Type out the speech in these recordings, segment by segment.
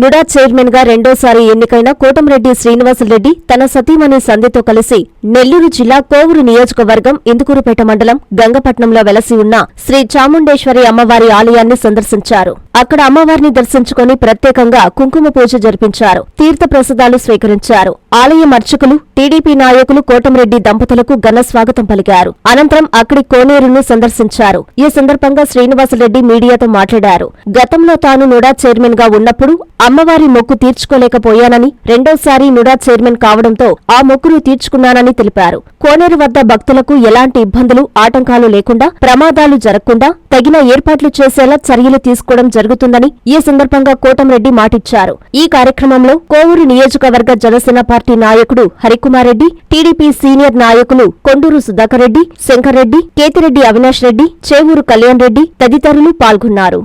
NUDA చైర్మన్గా రెండోసారి ఎన్నికైన కోటంరెడ్డి శ్రీనివాసరెడ్డి తన సతీమణి సంధ్యతో కలిసి నెల్లూరు జిల్లా కోవూరు నియోజకవర్గం ఇందుకూరుపేట మండలం గంగపట్నంలో వెలసి ఉన్న శ్రీ చాముండేశ్వరి అమ్మవారి ఆలయాన్ని సందర్శించారు. అక్కడ అమ్మవారిని దర్శించుకుని ప్రత్యేకంగా కుంకుమ పూజ జరిపించారు. తీర్థ ప్రసాదాలు స్వీకరించారు. ఆలయం అర్చకులు టీడీపీ నాయకులు కోటమిరెడ్డి దంపతులకు ఘన స్వాగతం పలికారు. అనంతరం అక్కడి కోనేరును సందర్శించారు. ఈ సందర్భంగా శ్రీనివాసరెడ్డి మీడియాతో మాట్లాడారు. గతంలో తాను నుడా చైర్మన్గా ఉన్నప్పుడు అమ్మవారి మొక్కు తీర్చుకోలేకపోయానని రెండోసారి నుడా చైర్మన్ కావడంతో ఆ మొక్కును తీర్చుకున్నానని తెలిపారు. కోనేరు వద్ద భక్తులకు ఎలాంటి ఇబ్బందులు ఆటంకాలు లేకుండా ప్రమాదాలు జరగకుండా తగిన ఏర్పాట్లు చేసేలా చర్యలు తీసుకోవడం జరుగుతుందని ఈ సందర్భంగా కోటంరెడ్డి మాటిచ్చారు. ఈ కార్యక్రమంలో కోవూరు నియోజకవర్గ జనసేన పార్టీ నాయకుడు హరికుమారెడ్డి టీడీపీ సీనియర్ నాయకులు కొండూరు సుధాకర్ రెడ్డి శంకర్రెడ్డి కేతిరెడ్డి అవినాష్ రెడ్డి చేవూరు కళ్యాణ్ రెడ్డి తదితరులు పాల్గొన్నారు.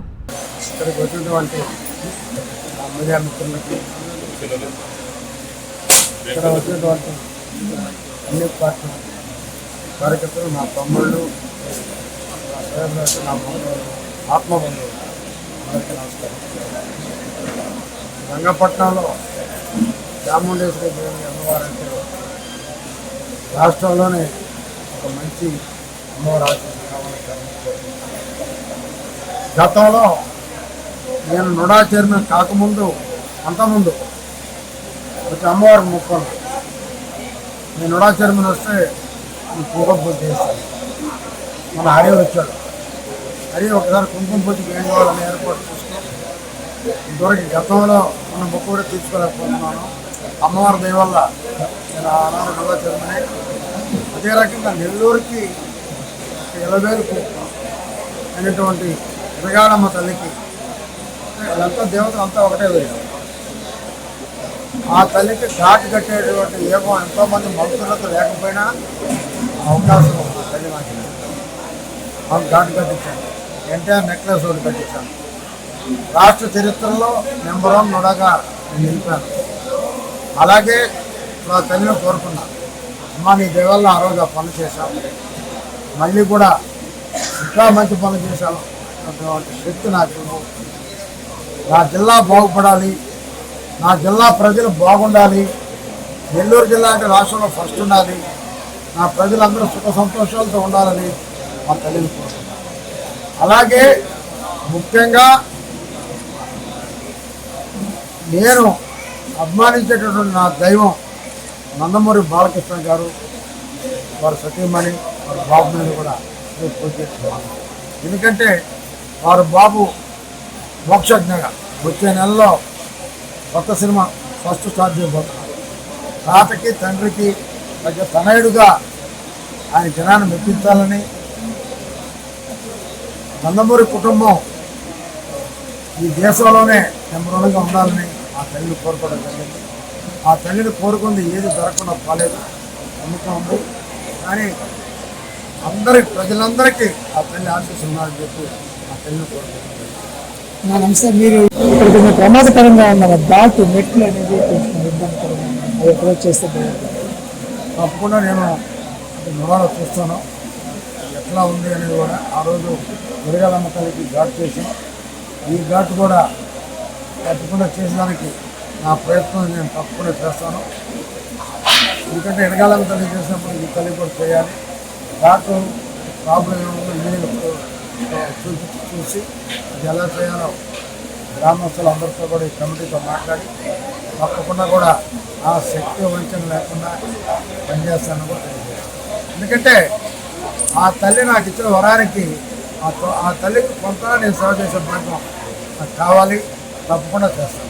కార్యకర్తలు నా తమ్ముళ్ళు నా ఆత్మబంధువులు. అందరికీ నమస్కారం రంగపట్నంలో చాముండేశ్వరి దేవి అమ్మవారంటే రాష్ట్రంలోనే ఒక మంచి అమ్మవారు గతంలో నేను నుడా చైర్మన్ కాకముందు అంతకుముందు ఒక అమ్మవారి మొక్కలు నేను నుడా చైర్మన్ వస్తే ఈ కుంకుమ పూజ చేస్తాను మన హరి వచ్చాడు. అదే ఒకసారి కుంకుమ పూజకి ఏం కావాలని ఏర్పాటు చూసుకో ఇంతవరకు గతంలో ఉన్న మొక్క కూడా తీసుకోలేకపోతున్నాను. అమ్మవారి దయ వల్ల నేను ఆనాడు నుడా చైర్మనే అదే రకంగా నెల్లూరుకి ఎలవేలుకు అయినటువంటి ఇరగాడమ్మ తల్లికి వీళ్ళంతా దేవతలు అంతా ఒకటే వేరు ఆ తల్లికి ఘాటు కట్టేటువంటి ఏమో ఎంతోమంది మనుషులకు లేకపోయినా అవకాశం ఉంది. తల్లి నాకు మాకు ఘాటు కట్టించాను ఎన్టీఆర్ నెక్లెస్ ఒకటి కట్టించాను రాష్ట్ర చరిత్రలో నెంబర్ వన్ నుడగా నేను నిలిపాను అలాగే నా తల్లిని కోరుకున్నాను అమ్మ నీ దేవల్ల ఆ రోజు పనులు చేశాను మళ్ళీ కూడా ఇంకా మంచి పనులు చేశాను అటువంటి శక్తి నాకు. నా జిల్లా బాగుపడాలి. నా జిల్లా ప్రజలు బాగుండాలి. నెల్లూరు జిల్లా అంటే రాష్ట్రంలో ఫస్ట్ ఉండాలి. నా ప్రజలందరూ సుఖ సంతోషాలతో ఉండాలని మా తల్లిని కోరుతున్నాను అలాగే ముఖ్యంగా నేను అభిమానించేటటువంటి నా దైవం నందమూరి బాలకృష్ణ గారు వారు సతీమణి వారి బాబు మీద కూడా నేను పూజ చేస్తున్నాను. ఎందుకంటే వారి బాబు మోక్షజ్ఞగా వచ్చే నెలలో కొత్త సినిమా ఫస్ట్ స్టార్ట్ చేయబోతున్నారు. తాతకి తండ్రికి తగ్గ తనయుడుగా ఆయన జనాన్ని మెప్పించాలని నందమూరి కుటుంబం ఈ దేశంలోనే నెంబర్ వన్గా ఉండాలని ఆ తల్లిని కోరుకోవడం జరిగింది. ఆ తల్లిని కోరుకుంది ఏది జరగకుండా కాలేదు నమ్మకం ఉంది. కానీ అందరి ప్రజలందరికీ ఆ తల్లి ఆశీస్సులు ఉన్నారని చెప్పి ఆ తల్లిని కోరుకుంటుంది నా నమస్తే మీరు ఇక్కడ కొంచెం ప్రమాదకరంగా ఉన్న ఘాటు మెట్లు అనేది కొంచెం ఇబ్బందికరంగా ఉంది. అది ఎప్పుడో చేస్తే తప్పకుండా నేను మొదలు చూస్తాను. ఎట్లా ఉంది అనేది కూడా ఆ రోజు మురిగాలమ్మ తల్లికి ఘాట్ చేసాం ఈ ఘాట్ కూడా తప్పకుండా చేసేదానికి నా ప్రయత్నం నేను తప్పకుండా చేస్తాను. ఎందుకంటే ఎనగాలమ్మ తల్లి చేసినప్పుడు ఈ తల్లి కూడా చేయాలి. ఘాట్ ప్రాబ్లం ఏముందో చూసి చూసి అది ఎలా చేయాలో గ్రామస్తులు అందరితో కూడా ఈ కమిటీతో మాట్లాడి తప్పకుండా కూడా ఆ శక్తి వంచన లేకుండా పనిచేస్తానని కూడా తెలియజేస్తాను. ఎందుకంటే ఆ తల్లి నాకు ఇచ్చిన వరానికి ఆ తల్లికి కొంత నేను సేవ చేసే భాగ్యం నాకు కావాలి తప్పకుండా చేస్తాను.